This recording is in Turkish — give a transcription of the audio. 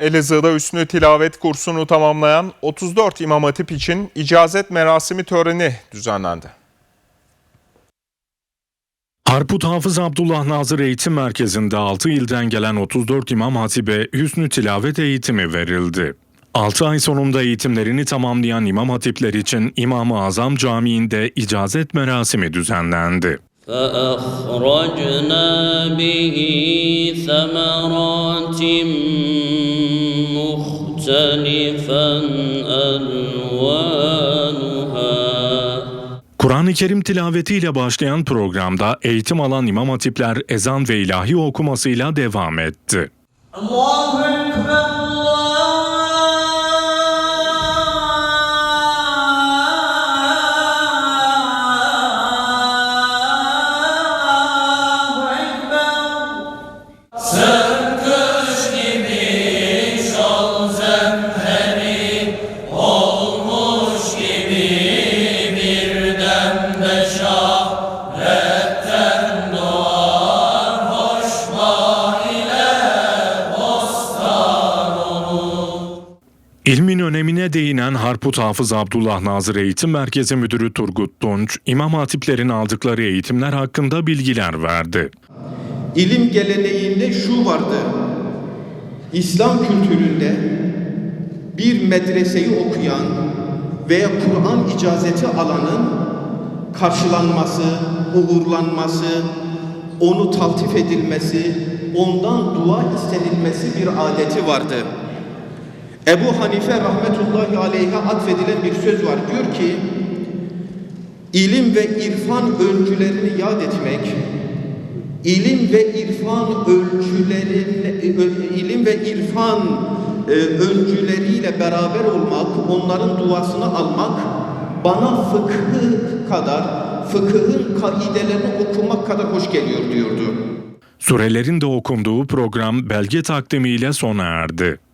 Elazığ'da Üstünü Tilavet kursunu tamamlayan 34 İmam Hatip için icazet merasimi töreni düzenlendi. Harput Hafız Abdullah Nazır Eğitim Merkezi'nde 6 ilden gelen 34 İmam Hatip'e hüsnü tilavet eğitimi verildi. 6 ay sonunda eğitimlerini tamamlayan İmam Hatipler için İmam-ı Azam Camii'nde icazet merasimi düzenlendi. فأخرجنا به ثمرات مختلفا ألوانها Kur'an-ı Kerim tilavetiyle başlayan programda eğitim alan İmam Hatipler ezan ve ilahi okumasıyla devam etti. الله أكبر İlmin önemine değinen Harput Hafız Abdullah Nazır Eğitim Merkezi Müdürü Turgut Tunç, İmam Hatiplerin aldıkları eğitimler hakkında bilgiler verdi. İlim geleneğinde şu vardı. İslam kültüründe bir medreseyi okuyan veya Kur'an icazeti alanın karşılanması, uğurlanması, onu taltif edilmesi, ondan dua istenilmesi bir adeti vardı. Ebu Hanife rahmetullahi aleyhe atfedilen bir söz var. Diyor ki, ilim ve irfan öncülerini yad etmek, ilim ve irfan ölçülerin ilim ve irfan e, öncüleriyle beraber olmak, onların duasını almak bana fıkhı kadar, fıkhın kaidelerini okumak kadar hoş geliyor diyordu. Surelerin de okunduğu program belge takdimiyle sona erdi.